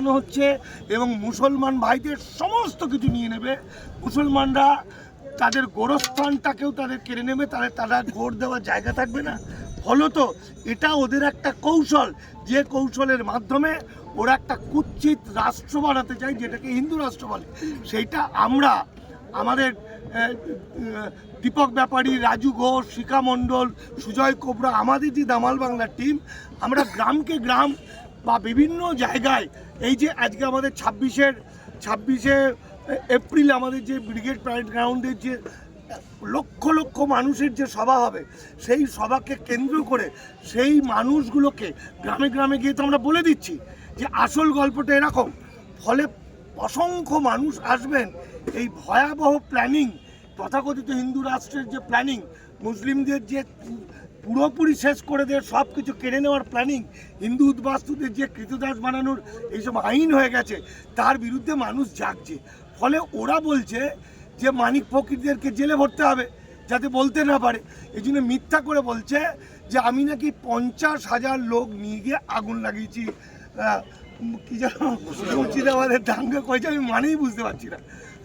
বানানো হচ্ছে এবং মুসলমান ভাইদের সমস্ত কিছু নিয়ে নেবে। মুসলমানরা তাদের গোরস্থানটাকেও তাদের কেড়ে নেবে তাদের তারা গোড় দেওয়ার জায়গা থাকবে না। ফলত এটা ওদের একটা কৌশল, যে কৌশলের মাধ্যমে ওরা একটা কুৎসিত রাষ্ট্র বানাতে চায়, যেটাকে হিন্দু রাষ্ট্র বলে। সেইটা আমরা, আমাদের দীপক ব্যাপারী, রাজু ঘোষ, শিখা মণ্ডল, সুজয় কোবরা, আমাদের যে দামাল বাংলার টিম আমরা গ্রামকে গ্রাম বা বিভিন্ন জায়গায় এই যে আজকে আমাদের ছাব্বিশের, ছাব্বিশে এপ্রিল আমাদের যে ব্রিগেড প্রাইড গ্রাউন্ডের যে লক্ষ লক্ষ মানুষের যে সভা হবে, সেই সভাকে কেন্দ্র করে সেই মানুষগুলোকে গ্রামে গ্রামে গিয়ে তো আমরা বলে দিচ্ছি যে আসল গল্পটা এরকম, ফলে অসংখ্য মানুষ আসবেন। এই ভয়াবহ প্ল্যানিং তথাকথিত হিন্দু রাষ্ট্রের যে প্ল্যানিং মুসলিমদের যে পুরোপুরি শেষ করে দিয়ে সব কিছু কেড়ে নেওয়ার প্ল্যানিং হিন্দু উদ্বাস্তুদের যে কৃতদাস বানানোর এইসব আইন হয়ে গেছে, তার বিরুদ্ধে মানুষ জাগছে। ফলে ওরা বলছে যে মানিক ফকিরদেরকে জেলে ভরতে হবে, যাতে বলতে না পারে। এই জন্য মিথ্যা করে বলছে যে আমি নাকি পঞ্চাশ হাজার লোক নিয়ে গিয়ে আগুন লাগিয়েছি। কি যেন মুর্শিদাবাদের দাঙ্গা কয়েছে আমি মানেই বুঝতে পারছি না।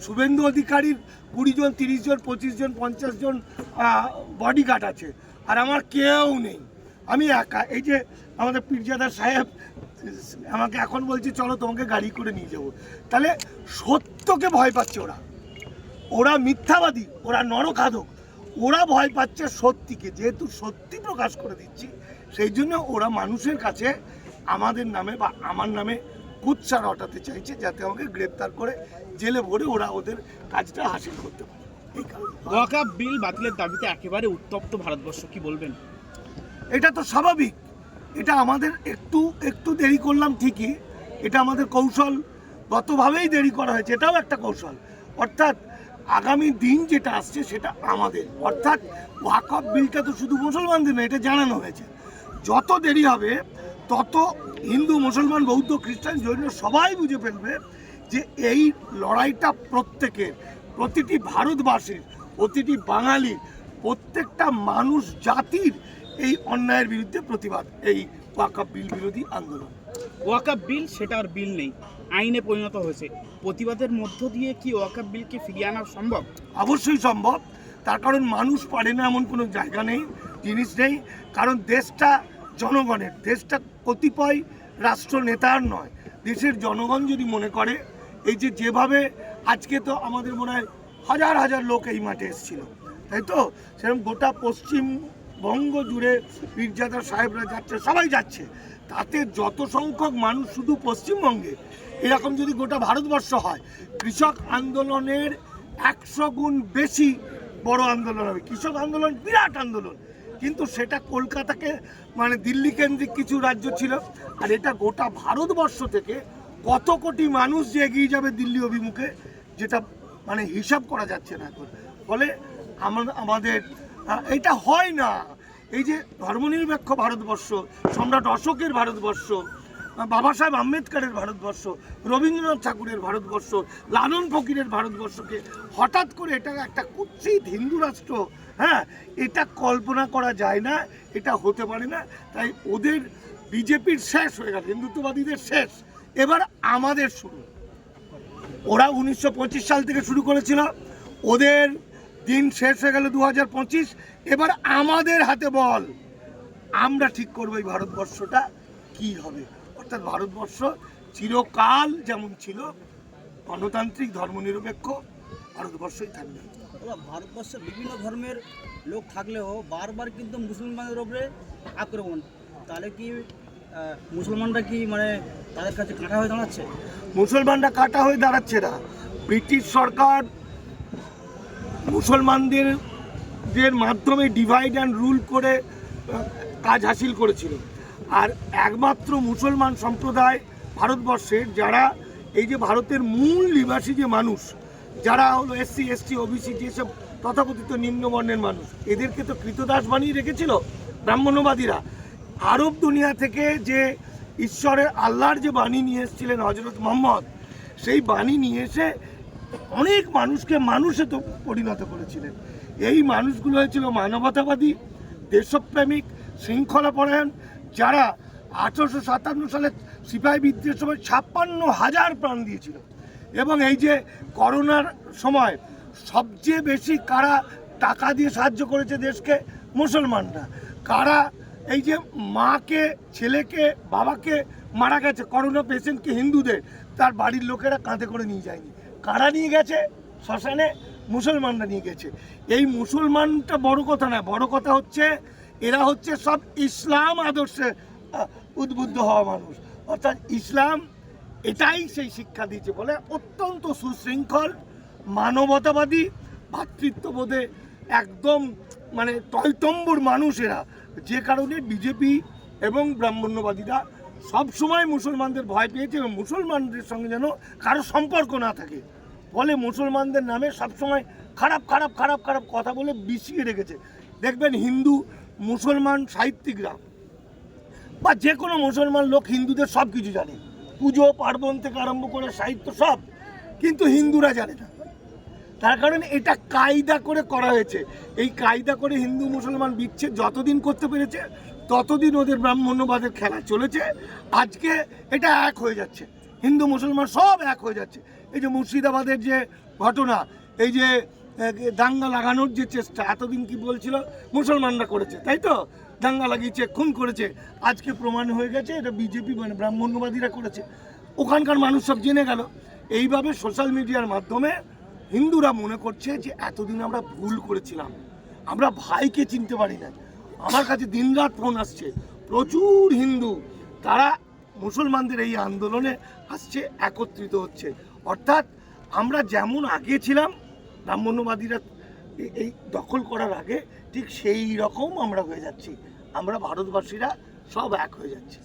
শুভেন্দু অধিকারীর কুড়ি জন, তিরিশ জন, পঁচিশ জন, পঞ্চাশ জন বডিগার্ড আছে। আর আমার কেউ নেই। আমি একা। এই যে আমাদের পীরজাদা সাহেব, আমাকে এখন বলছে, চলো তোমাকে গাড়ি করে নিয়ে যাব। তাহলে সত্যকে ভয় পাচ্ছে ওরা। ওরা মিথ্যাবাদী, ওরা নরখাদক ওরা ভয় পাচ্ছে সত্যিকে, যেহেতু সত্যি প্রকাশ করে দিচ্ছি, সেই জন্য ওরা মানুষের কাছে আমাদের নামে বা আমার নামে কুৎসা রটাতে চাইছে যাতে আমাকে গ্রেপ্তার করে জেলে ভরে ওরা ওদের কাজটা হাসিল করতে পারে। ওয়াকাপ বিল বাতিলের দাবিতে একেবারে উত্তপ্ত ভারতবর্ষ কি বলবেন? এটা তো স্বাভাবিক। এটা আমাদের একটু একটু দেরি করলাম ঠিকই। এটা আমাদের কৌশলগতভাবেই দেরি করা হয়েছে এটাও একটা কৌশল। অর্থাৎ আগামী দিন যেটা আসছে সেটা আমাদের। অর্থাৎ ওয়াকফ বিলটা তো শুধু মুসলমানদের না এটা জানানো হয়েছে। যত দেরি হবে তত হিন্দু মুসলমান বৌদ্ধ খ্রিস্টান জৈন সবাই বুঝে ফেলবে যে এই লড়াইটা প্রত্যেকের প্রতিটি ভারতবাসীর প্রতিটি বাঙালির প্রত্যেকটা মানুষ জাতির এই অন্যায়ের বিরুদ্ধে প্রতিবাদ এই ওয়াকফ বিল বিরোধী আন্দোলন। ওয়াকাপ বিল সেটা আর বিল নেই আইনে পরিণত হয়েছে। প্রতিবাদের মধ্য দিয়ে কি ওয়াকাপ বিলকে ফিরিয়ে আনা সম্ভব? অবশ্যই সম্ভব তার কারণ মানুষ পারে না এমন কোনো জায়গা নেই জিনিস নেই কারণ দেশটা জনগণের, দেশটা কতিপয় রাষ্ট্র নেতার নয়, দেশের জনগণ যদি মনে করে, এই যে যেভাবে আজকে তো আমাদের মনে হয় হাজার হাজার লোক এই মাঠে এসেছিল, তাই তো? সেরকম গোটা পশ্চিমবঙ্গ জুড়ে পীরজাদা সাহেবরা যাচ্ছে, সবাই যাচ্ছে। তাতে যত সংখ্যক মানুষ শুধু পশ্চিমবঙ্গে, এরকম যদি গোটা ভারতবর্ষ হয়, কৃষক আন্দোলনের একশো গুণ বেশি বড় আন্দোলন হবে। কৃষক আন্দোলন বিরাট আন্দোলন। কিন্তু সেটা কলকাতাকে মানে দিল্লি কেন্দ্রিক কিছু রাজ্য ছিল। আর এটা গোটা ভারতবর্ষ থেকে কত কোটি মানুষ যে এগিয়ে যাবে দিল্লি অভিমুখে, যেটা মানে হিসাব করা যাচ্ছে না এখন। ফলে আমা- আমাদের এটা হয় না। এই যে ধর্মনিরপেক্ষ ভারতবর্ষ, সম্রাট অশোকের ভারতবর্ষ বাবা সাহেব আম্বেদকরের ভারতবর্ষ, রবীন্দ্রনাথ ঠাকুরের ভারতবর্ষ, লালন ফকিরের ভারতবর্ষকে হঠাৎ করে এটা একটা কুৎসিত হিন্দু রাষ্ট্র হ্যাঁ এটা কল্পনা করা যায় না, এটা হতে পারে না, তাই ওদের বিজেপির শেষ হয়ে গেল, হিন্দুত্ববাদীদের শেষ। এবার আমাদের শুরু। ওরা উনিশশো পঁচিশ সাল থেকে শুরু করেছিল, ওদের দিন শেষ হয়ে গেল দু হাজার পঁচিশ, এবার আমাদের হাতে বল, আমরা ঠিক করব এই ভারতবর্ষটা কি হবে? অর্থাৎ ভারতবর্ষ চিরকাল যেমন ছিল গণতান্ত্রিক ধর্মনিরপেক্ষ ভারতবর্ষই থাকবে। ভারতবর্ষে বিভিন্ন ধর্মের লোক থাকলেও বারবার কিন্তু মুসলমানদের উপরে আক্রমণ। তাহলে কি মুসলমানরা কি মানে তাদের কাছে কাঁটা হয়ে দাঁড়াচ্ছে? মুসলমানরা কাটা হয়ে দাঁড়াচ্ছে না। ব্রিটিশ সরকার মুসলমানদের মাধ্যমে ডিভাইড অ্যান্ড রুল করে কাজ হাসিল করেছিল। আর একমাত্র মুসলমান সম্প্রদায় ভারতবর্ষের যারা এই যে ভারতের মূল নিবাসী যে মানুষ, যারা হলো এসসি, এসটি, ওবিসি, যেসব তথাকথিত নিম্নবর্ণের মানুষ, এদেরকে তো কৃতদাস বানিয়ে রেখেছিল ব্রাহ্মণ্যবাদীরা। আরব দুনিয়া থেকে যে ঈশ্বরের আল্লাহর যে বাণী নিয়ে এসেছিলেন হজরত মোহাম্মদ, সেই বাণী নিয়ে এসে অনেক মানুষকে মানুষে তো পরিণত করেছিলেন। এই মানুষগুলো হয়েছিল মানবতাবাদী, দেশপ্রেমিক, শৃঙ্খলাপরায়ণ যারা আঠেরোশো সাতান্ন সালে সিপাহী বিদ্রোহের সময় ছাপ্পান্ন হাজার প্রাণ দিয়েছিল। এবং এই যে করোনার সময় সবচেয়ে বেশি কারা টাকা দিয়ে সাহায্য করেছে দেশকে? মুসলমানরা। কারা এই যে মাকে, ছেলেকে, বাবাকে মারা গেছে, করোনা পেশেন্টকে হিন্দুদের, তার বাড়ির লোকেরা কাঁধে করে নিয়ে যায়নি। কারা নিয়ে গেছে? শ্মশানে মুসলমানরা নিয়ে গেছে। এই মুসলমানটা বড় কথা না বড় কথা হচ্ছে এরা হচ্ছে সব ইসলাম আদর্শে উদ্বুদ্ধ হওয়া মানুষ। অর্থাৎ ইসলাম এটাই সেই শিক্ষা দিয়েছে বলে অত্যন্ত সুশৃঙ্খল, মানবতাবাদী, ভাতৃত্ববোধে একদম মানে টয়তম্বুর মানুষ এরা। যে কারণে বিজেপি এবং ব্রাহ্মণ্যবাদীরা সবসময় মুসলমানদের ভয় পেয়েছে এবং মুসলমানদের সঙ্গে যেন কারও সম্পর্ক না থাকে। ফলে মুসলমানদের নামে সবসময় খারাপ খারাপ খারাপ খারাপ কথা বলে বিষিয়ে রেখেছে। দেখবেন হিন্দু মুসলমান সাহিত্যিকরা বা যে কোনো মুসলমান লোক হিন্দুদের সব কিছু জানে। পুজো, পার্বণ থেকে আরম্ভ করে সাহিত্য সব, কিন্তু হিন্দুরা জানে না। তার কারণে এটা কায়দা করে করা হয়েছে। এই কায়দা করে হিন্দু মুসলমান বিচ্ছেদ যতদিন করতে পেরেছে, ততদিন ওদের ব্রাহ্মণ্যবাদের খেলা চলেছে। আজকে এটা এক হয়ে যাচ্ছে। হিন্দু মুসলমান সব এক হয়ে যাচ্ছে। এই যে মুর্শিদাবাদের যে ঘটনা, এই যে দাঙ্গা লাগানোর যে চেষ্টা, এতদিন কি বলছিল? মুসলমানরা করেছে, তাই তো? দাঙ্গা লাগিয়েছে, খুন করেছে। আজকে প্রমাণ হয়ে গেছে, এটা বিজেপি মানে ব্রাহ্মণ্যবাদীরা করেছে। ওখানকার মানুষ সব জেনে গেল। এইভাবে সোশ্যাল মিডিয়ার মাধ্যমে হিন্দুরা মনে করছে যে, এতদিন আমরা ভুল করেছিলাম। আমরা ভাইকে চিনতে পারি না আমার কাছে দিনরাত ফোন আসছে। প্রচুর হিন্দু। তারা মুসলমানদের এই আন্দোলনে আসছে, একত্রিত হচ্ছে। অর্থাৎ আমরা যেমন আগে ছিলাম ব্রাহ্মণ্যবাদীরা এই দখল করার আগে ঠিক সেই রকম আমরা হয়ে যাচ্ছি। আমরা ভারতবাসীরা সব এক হয়ে যাচ্ছি।